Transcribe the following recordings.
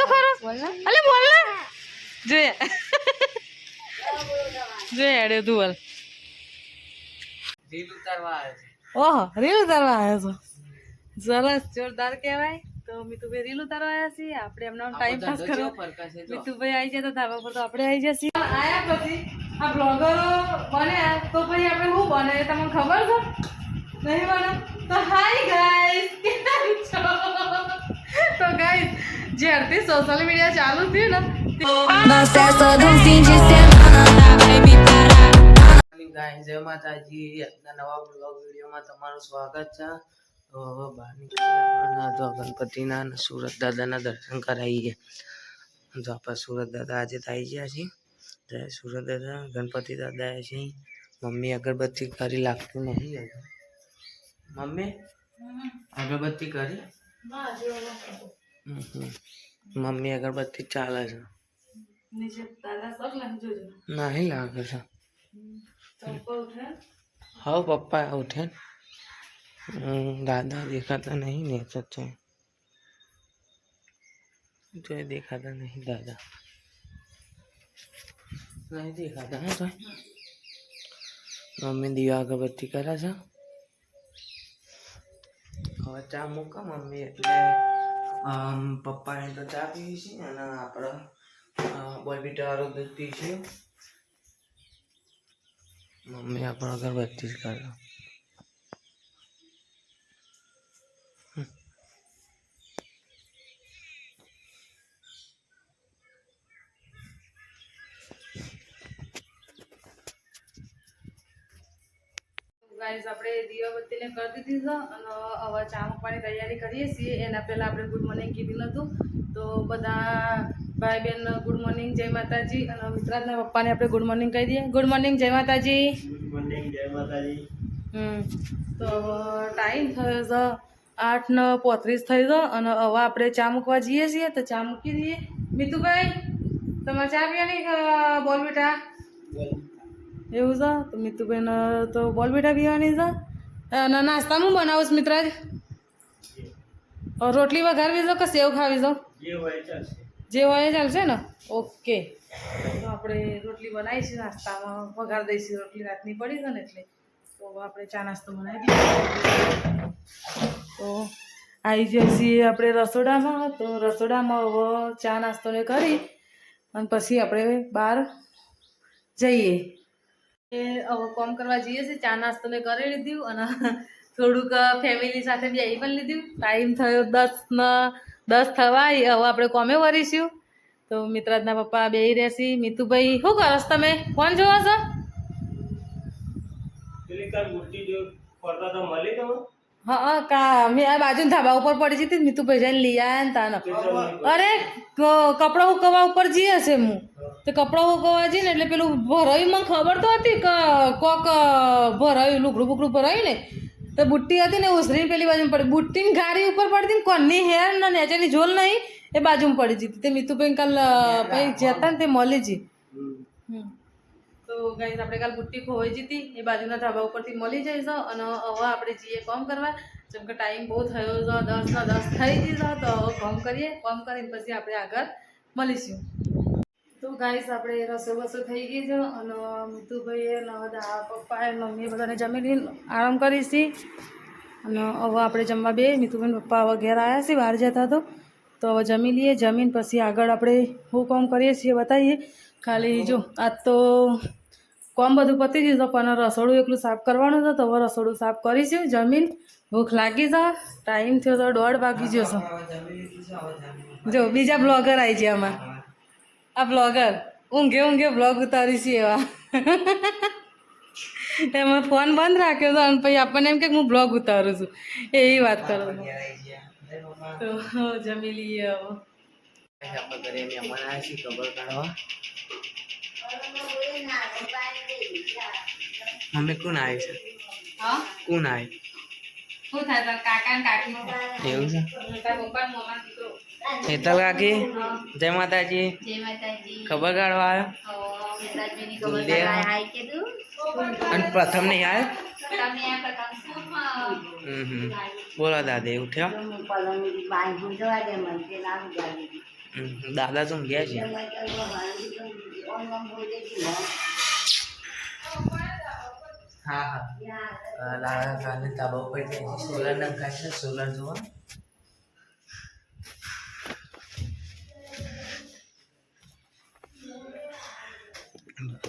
તો ખરો. અલે બોલ ને. જોઈએ. જોઈએ હેડે તું બોલ. રીલ ઉતારવા આવે છે. ઓહો રીલ ઉતારવા આવ્યો છો. સરસ જોરદાર કહેવાય. તો મિતુભાઈ રીલ ઉતારવા આવ્યા છીએ. આપણે એમનો ટાઈમ પાસ કરો મિતુભાઈ છે આવી જાય તો ધાબા પર તો આપણે આવી જઈએ આયા પછી આ બ્લોગરો બને તો પછી આપણે શું બને એ તમને ખબર છે? નહીં બને? તો હાય ગાઈસ ગાઈસ જ્યારથી સોશિયલ મીડિયા ચાલુ થયું ને Mas essa dancinha de semana vai me parar. ગાય જય માતાજી આજના નવા બ્લોગ વિડીયોમાં તમારું સ્વાગત છે તો હવે બહાર નીકળીએ તો ગણપતિના અને સુરત દાદાના દર્શન કરાવીએ તો આપણે સુરત દાદા આજે થઈ ગયા છીએ જય સુરત દાદા ગણપતિ દાદા આવ્યા છીએ મમ્મી અગરબત્તી કરી લાગતી નહીં હજુ મમ્મી અગરબત્તી કરી હમ હમ. મમ્મી અગરબત્તી ચાલે છે નીચે દાદા સગ લાગી જોજો નહીં લાગે છે ચંપલ ઉઠે હા પપ્પા ઉઠે ને. હમ, દાદા દેખાતા નહીં ને સચ્ચે જો એ દેખાતા નહીં દાદા નહીં દેખાતા હા તો મમ્મી દીવા અગરબત્તી કરે છે હવે ચા મૂકા મમ્મી એટલે અમ, પપ્પાએ તો ચા પીવી છે અને આપણે બોલબીટા વાળું દૂધ પીશું મમ્મી આપણો અગરબત્તી જ કરે. ગાઈઝ આપણે દીવાબત્તીને કરી દીધી છે અને હવે ચા મૂકવાની તૈયારી કરીએ છીએ. એના પહેલાં આપણે ગુડ મોર્નિંગ કીધું નહોતું તો બધા ભાઈ બહેન ગુડ મોર્નિંગ જય માતાજી. અને મિત્રાજના પપ્પાને આપણે ગુડ મોર્નિંગ કહી દઈએ. ગુડ મોર્નિંગ જય માતાજી. હમ. તો ટાઈમ થયો છે આઠ ને પોત્રીસ થઈ ગયો અને હવે આપણે ચા મૂકવા જઈએ છીએ. તો ચા મૂકી દઈએ. મિતુભાઈ તમારે ચા પીવાની બોલ બેટા? એવું છે તો મિતુબેન તો બોલ બેટા પીવાની છે અને નાસ્તામાં બનાવું છું મિત્રાજ? અ, રોટલી વઘારવી જો કે સેવ ખાવી જો જે હોય ચાલશે ને? ઓકે. તો આપણે રોટલી બનાવીશું નાસ્તામાં વઘાર દઈશું. રોટલી રાતની પડી છે ને એટલે. તો આપણે ચા નાસ્તો બનાવી દઈએ તો આવી જઈએ છીએ આપણે રસોડામાં. તો રસોડામાં હવે ચા નાસ્તોને કરી અને પછી આપણે બહાર જઈએ. એ હવે કોમ કરવા જઈએ છીએ ચા નાસ્તો મેં કરી લીધું અને થોડુંક ફેમિલી સાથે બેસી પણ લીધું. ટાઈમ થયો દસ ન દસ થવાય હવે આપણે કોમે વરીશું. તો મિત્રાજના પપ્પા બેસી રહેશી મિતુભાઈ શું કરો છો તમે? ફોન જોવો છો? હા કા મેં આ બાજુ ધાબા ઉપર પડી જતી મિતુભાઈ જઈને લઈ આવ્યા ને તાને. અરે કપડાં હુકવવા ઉપર જઈએ છે હું. તો કપડાં હુકવવા જઈએ ને એટલે પેલું ભરાયું મને ખબર તો હતી કે કોક ભરાયું લુકડું બુકડું ભરાયું ને તો બુટ્ટી હતી ને ઉસરીને પેલી બાજુ પડી બુટ્ટીની ગાડી ઉપર પડતી ને કોની હેર ને નેચરની ઝોલ નહીં એ બાજુમાં પડી જતી તે મિતુભાઈ કાલ ભાઈ જતા ને તે મળી જઈ હમ. તો ગાઈઝ આપણે કાલ બુટ્ટી ખોવાઈ જતી એ બાજુના ધાબા ઉપરથી મળી જઈશું અને હવે આપણે જઈએ કોમ કરવા. જેમ કે ટાઈમ બહુ થયો છે દસ ના દસ થઈ જશે તો હવે કોમ કરીએ. કોમ કરીને પછી આપણે આગળ મળીશું. તો ગાઈસ આપણે રસો બસો થઈ ગઈ છે અને મિતુભાઈએ પપ્પાએ મમ્મી બધાને જમી લઈને આરામ કરી છે. અને હવે આપણે જમવા બે મિતુભાઈ પપ્પા વગેરે આવ્યા છે બહાર જતા તો. તો હવે જમી લઈએ. જમીન પછી આગળ આપણે શું કોમ કરીએ છીએ બતાવીએ. ખાલી જો આજ તો કોમ બધું પતી ગયું તો પણ રસોડું એકલું સાફ કરવાનું હતું તો હવે રસોડું સાફ કરીશું. જમીન ભૂખ લાગી છે ટાઈમ થયો તો દોઢ વાગી જશે જો બીજા બ્લોગર આવી ગયા આમાં. આ બ્લોગર ઊંઘે ઊંઘે બ્લોગ ઉતારીશું એવા. એમાં ફોન બંધ રાખ્યો હતો અને પછી આપણને એમ કે હું બ્લોગ ઉતારું છું. એવી વાત કરો તો જમી લઈએ હવે. આપણે ઘરે મહેમાન આવ્યા છે ખબર કાઢવા. મમ્મી કોણ આવે છે? હા? કોણ આવી? શું થાય કાકા કાકી એવું છે? પપ્પા મમ્મા દીકરો. હેતલ કાકી જય માતાજી જય માતાજી ખબર કાઢવા આવ્યો માતાજીની દુલ્હે. હાય કીધું અને પ્રથમ નહીં આવ્યો તમે આ પ્રકાર હમ હમ બોલો દાદી ઉઠ્યો પલંગ બાંધું જવા દે મને તે ના ઉગાડી હમ, દાદા તો ગયા છે હા હા લાલા કાલે તાબા ઉપર જઈને સોલર નખાય છે સોલર જોવા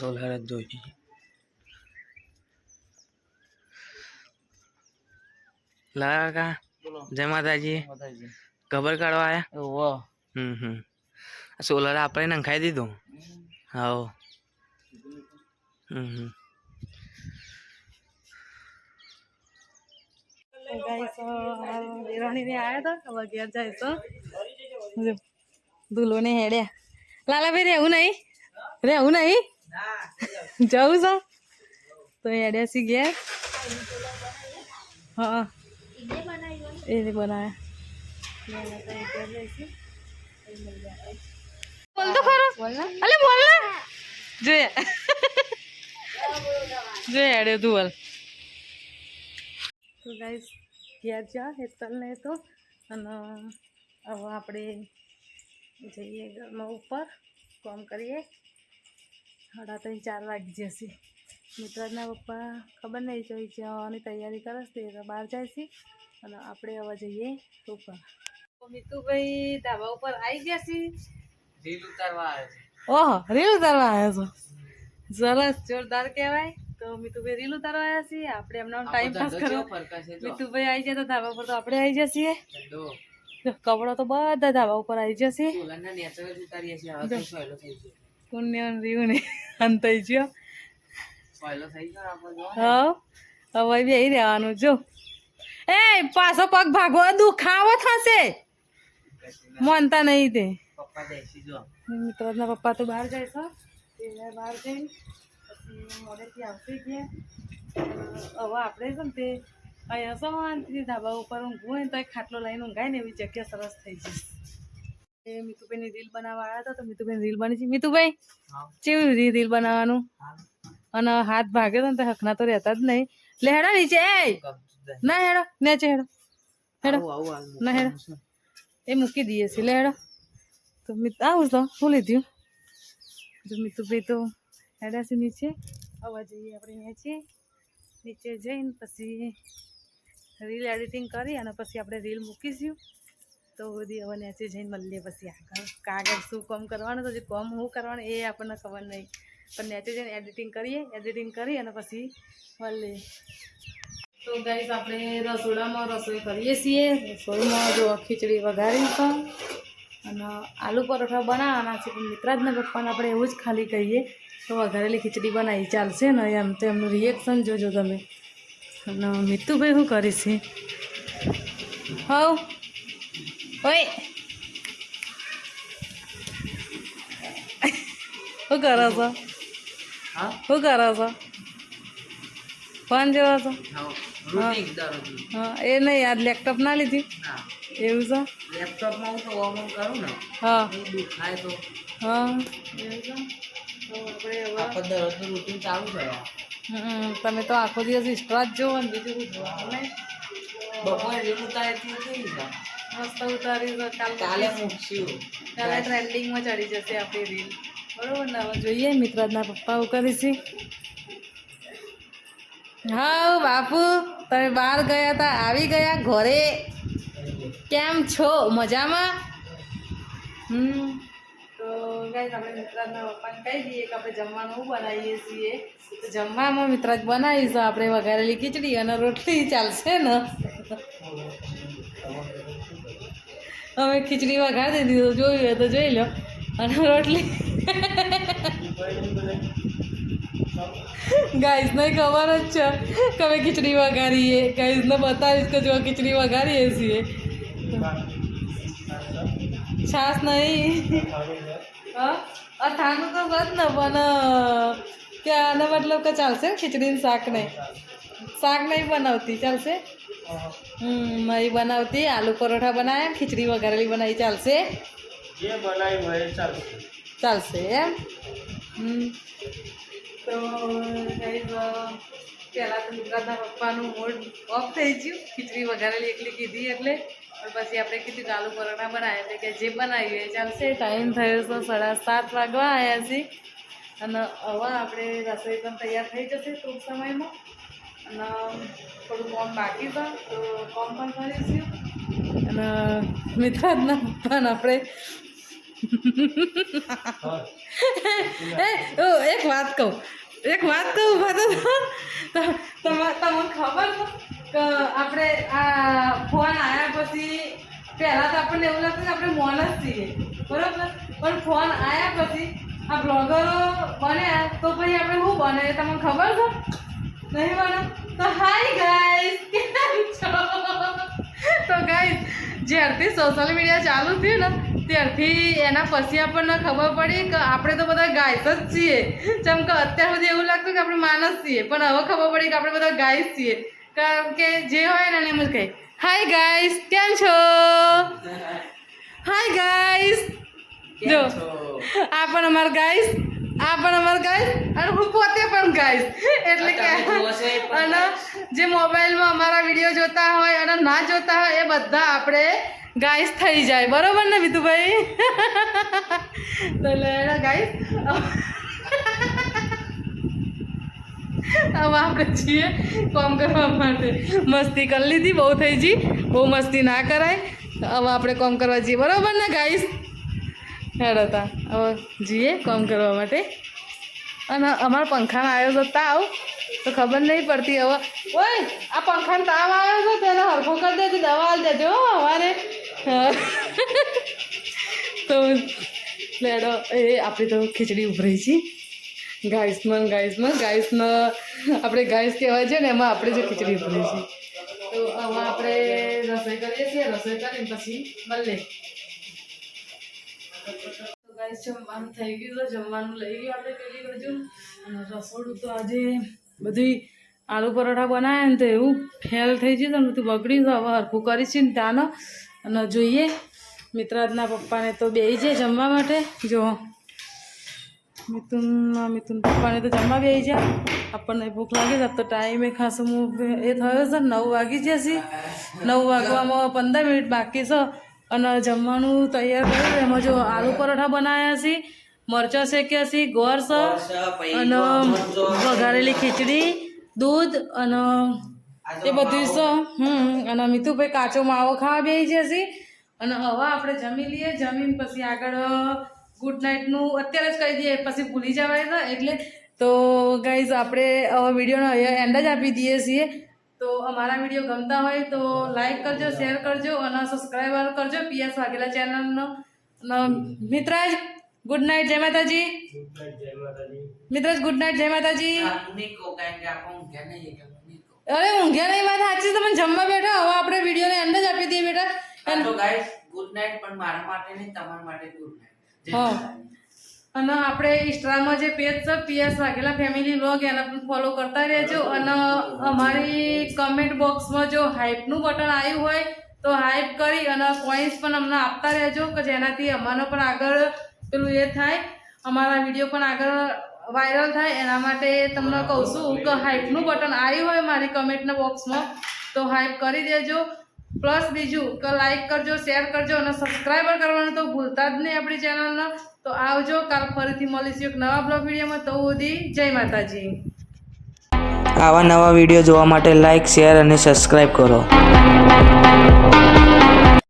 સોલર જ જોઈ લાલા કા જય માતાજી. ખબર કાઢવા આયા? હમ હમ. સોલર આપણે નંખાઈ દીધું. હા હમ હમ. દેરાણીને આવ્યા હતા હવે ઘેર જાય તો. જો, હેડ્યા. લાલાભાઈ રહેવું નહીં? રહેવું નહીં? જવું છે તો હેડ્યા સી ઘેર હા એને બનાવ્યા બોલ તો ખરો અલે બોલ ને જોઈએ જોઈએ હેડ્યો તું બોલ તો ગાઈસ ઘેર જા હેતલને તો અને હવે આપણે જઈએ ઘરમાં ઉપર કામ કરીએ સાડા ત્રણ ચાર વાગી જશે. મિત્રના પપ્પા ખબર નહીં જોઈ જવાની તૈયારી કરે છે તો બહાર જાય છે. અને આપણે હવે જઈએ ઉપર તો મિતુભાઈ ધાબા ઉપર આવી ગયા છે? રીલ ઉતારવા આવે છે. ઓહો રીલ ઉતારવા આવ્યા છો? સરસ જોરદાર કહેવાય. તો મિતુભાઈ રીલ ઉતારવા આવ્યા છીએ આપણે એમનો ટાઈમ પાસ કરો મિતુભાઈ આવી જાય તો ધાબા ઉપર તો આપણે આવી જઈએ કપડો તો બધા ધાબા ઉપર આવી જશે. પુણ્ય રહ્યું ને સોયલો થઈ ગયો હા હવે બેહી રહેવાનું જો. એ પાછો પગ ભાગો દુખાવો થશે. માનતા નહીં તે. પપ્પા દેશી જો. મિત્રના પપ્પા તો બહાર જાય છે. બહાર જઈને પછી મોડેથી આવશે ગયા હવે આપણે છે ને તે અહીંયા શાંતિથી ધાબા ઉપર ઊંઘવું હોય તો એક ખાટલો લઈને ઊંઘાય ને એવી જગ્યા સરસ થઈ જશે. એ મીતુભાઈની રીલ બનાવવા આવ્યા હતા તો મીતુભાઈ રીલ બની છે. મીતુભાઈ કેવી રીત રીલ બનાવવાનું? અને હાથ ભાગે તો ને તો હકના તો રહેતા જ નહીં. લે હેડો નીચે ના હેડો નીચે હેડો. હેડો. ના હેડો. એ મૂકી દઈએ છીએ. લે હેડો. તો મિત આવું તો શું લીધું. જો મિતુભાઈ તો હેડા છે નીચે. આવવા જઈએ આપણે નીચે નીચે જઈને પછી રીલ એડિટિંગ કરી અને પછી આપણે રીલ મૂકીશું. તો બધી હવે નેચે જઈને મળીએ પછી આગળ. કાગળ શું કામ કરવાનું તો જે કામ હું કરવાનું એ આપણને ખબર નહીં. પણ નેચે જઈને એડિટિંગ કરીએ એડિટિંગ કરી અને પછી મળીએ. તો ગાઈસ આપણે રસોડામાં રસોઈ કરીએ છીએ. રસોઈમાં જો ખીચડી વઘારી છે અને આલુ પરોઠા બનાવવાના છે. પણ મિત્રાજના પપ્પાને આપણે એવું જ ખાલી કહીએ તો વઘારેલી ખીચડી બનાવી ચાલશે ને એમ તો એમનું રિએક્શન જોજો તમે. અને મિતુભાઈ શું કરીશ હવ. ઓય શું કરો છો હા શું કરો છો ફોન જોવો છો હા એ નહીં આજ લેપટોપ ના લીધી એવું છે લેપટોપમાં હું તો ઓમ ઓમ કરું ને હા દુખાય તો હા એવું તમે તો આખો દિવસ ઇન્સ્ટા જ જોવો ને બીજું બપોરે રીલ થાય તે થઈ જાય મસ્ત ઉતારી કાલે મૂકશું. કાલે ટ્રેન્ડિંગમાં ચડી જશે આપણી રીલ બરોબર ને? હવે જોઈએ મિત્રાજના પપ્પા ઉકરીશી કરીશી હા બાપુ તમે બહાર ગયા હતા આવી ગયા ઘરે? કેમ છો? મજામાં? હમ. તો ગાઈસ આપણે મિત્રાજના પપ્પાને કહી દઈએ કે આપણે જમવાનું બનાવીએ છીએ. તો જમવામાં મિત્રાજ બનાવીશું. આપણે વઘારેલી ખીચડી અને રોટલી ચાલશે ને? અમે ખીચડી વઘારી દીધું જોયું હોય તો જોઈ લો. અને રોટલી. ગાઈસને ખબર જ છે કે અમે ખીચડી વઘારીએ ગાઈસને બતાવીશ કે જો ખીચડી વઘારીએ છીએ. છાસ નહીં. હા? અથાણું તો બસ ને, પણ કે આને મતલબ કે ચાલશે ખીચડીનું શાક નહીં શાક નહીં બનાવતી, ચાલશે? હમ નહીં બનાવતી આલુ પરોઠા બનાવ્યા ખીચડી વઘારેલી બનાવી ચાલશે? ચાલશે. એમ? હમ. તો અ, તો દુકાનના પપ્પાનું મૂડ ઓફ થઈ ગયું. ખીચડી વઘારેલી એકલી કીધી એટલે. પણ પછી આપણે કીધું આલુ પરોઠા બનાવ્યા એટલે કે જે બનાવ્યું એ ચાલશે. ટાઈમ થયો તો સાડા સાત વાગવા આવ્યા છે અને હવે આપણે રસોઈ પણ તૈયાર થઈ જશે ટૂંક સમયમાં. અને થોડું કોમ બાકી છે તો કોમ પણ કરીશું. અને મિત્રાજના પપ્પાને આપણે એ એક વાત કહું. એક વાત કહું ઊભા તો થો. તો તમે તમને ખબર છે કે આપણે આ ફોન આવ્યા પછી પહેલાં તો આપણને એવું લાગતું કે આપણે મોન જ છીએ. બરાબર? પણ ફોન આવ્યા પછી આ બ્લોગરો બન્યા તો પછી આપણે શું બને તમને ખબર છે? નહીં બને તો હાય ગાઈસ કેમ છો? તો ગાઈસ જ્યારથી સોશિયલ મીડિયા ચાલુ થયું ને ત્યારથી એના પછી આપણને ખબર પડી કે આપણે તો બધા ગાઈસ જ છીએ. જેમ કે અત્યાર સુધી એવું લાગતું કે આપણે માણસ છીએ પણ હવે ખબર પડી કે આપણે બધા ગાઈસ છીએ. કારણ કે જે હોય ને એમ જ કહે હાય ગાઈસ કેમ છો? હાય ગાઈસ જો આ પણ અમારા ગાઈસ આ પણ અમાર ગાઈસ અને હું પોતે પણ ગાઈસ એટલે કે અને જે મોબાઈલમાં અમારા વીડિયો જોતા હોય અને ના જોતા હોય એ બધા આપણે ગાઈસ થઈ જાય. બરોબર ને વિધુભાઈ તો એટલે ગાઈસ હવે આપણે છીએ કોમ કરવા માટે. મસ્તી કરી લીધી બહુ થઈ ગઈ. બહુ મસ્તી ના કરાય. હવે આપણે કોમ કરવા જઈએ. બરોબર ને ગાઈસ હેડો તા હવે જઈએ કામ કરવા માટે. અને અમારા પંખાનો આવ્યો તો તાવ તો ખબર નહીં પડતી હવે. ઓય, આ પંખાને તાવ આવ્યો છે તેને હરખો કરી દેજો, દવા આવી દેજો અમારે તો લેડો, એ આપણે તો ખીચડી ઉભરાઈ છે. ગાઈસમાં ગાઈસમાં ગાઈસને આપણે ગાઈસ કહેવાય છે ને, એમાં આપણે જે ખીચડી ઉભરાઈ છે. તો હવે આપણે રસોઈ કરીએ છીએ, રસોઈ કરીને પછી મળીએ જમવાનું થઈ ગયું તો જમવાનું લઈ ગયું રસોડું તો આજે બધી આલુ પરોઠા બનાવ્યા ને તો એવું ફેલ થઈ ગયું તો બધું બગડી ગયું. હવે હરખું કરીશું ને ત્યાંનો. અને જોઈએ, મિત્રાજના પપ્પાને તો બે છે જમવા માટે. જો મિથુન મિથુન પપ્પાને તો જમવા બે છે. આપણને ભૂખ લાગી છે, તો ટાઈમે ખાસ હું એ થયો છે. નવ વાગી જશે. નવ વાગવામાં પંદર મિનિટ બાકી છે. અને જમવાનું તૈયાર કર્યું. એમાં જો આલુ પરોઠા બનાવ્યા છે, મરચાં શેક્યા છે, ગોળ અને વઘારેલી ખીચડી, દૂધ અને એ બધું છે હમ, અને મીતુભાઈ કાચો માવો ખાવા બેસી જશે અને હવે આપણે જમી લઈએ, જમીન પછી આગળ ગુડ નાઇટનું અત્યારે જ કહી દઈએ, પછી ભૂલી જવાય એટલે તો ગાઈઝ આપણે વિડીયોનો એન્ડ જ આપી દઈએ છીએ તો અમારા વીડિયો ગમતા હોય તો લાઈક કરજો શેર કરજો અને સબસ્ક્રાઈબર કરજો પીએસ વાઘેલા ચેનલનો મિત્રાજ ગુડ નાઇટ જય માતાજી. મિત્રાજ ગુડ નાઇટ જય માતાજી. અરે ઊંઘ્યા નહીં માતા સાચી તમે જમવા બેઠા હવે આપણે વિડીયોને એન્ડ જ આપી દઈએ બેટા. ગુડ નાઇટ પણ મારા માટે નહીં તમારા માટે ગુડ નાઇટ હા. અને આપણે ઇન્સ્ટામાં જે પેજ છે પીએસ વાઘેલા ફેમિલી વ્લોગ એને પણ ફોલો કરતા રહેજો. અને અમારી કમેન્ટ બોક્સમાં જો હાઇપનું બટન આવ્યું હોય, તો હાઇપ કરી અને કોઈન્સ પણ અમને આપતા રહેજો, કે જેનાથી અમારો પણ આગળ પેલું એ થાય, અમારા વીડિયો પણ આગળ વાયરલ થાય. એના માટે તમને કહું છું કે હાઇપનું બટન આવ્યું હોય મારી કમેન્ટના બોક્સમાં તો હાઇપ કરી દેજો. પ્લસ બીજું કે લાઇક કરજો શેર કરજો અને સબસ્ક્રાઈબર કરવાનું તો ભૂલતા જ નહીં આપણી ચેનલને તો આવજો, કાલ ફરીથી મળીશું એક નવા બ્લોગ વિડીયોમાં. તો સુધી જય માતાજી. આવા નવા વીડિયો જોવા માટે લાઇક શેર અને સબસ્ક્રાઈબ કરો.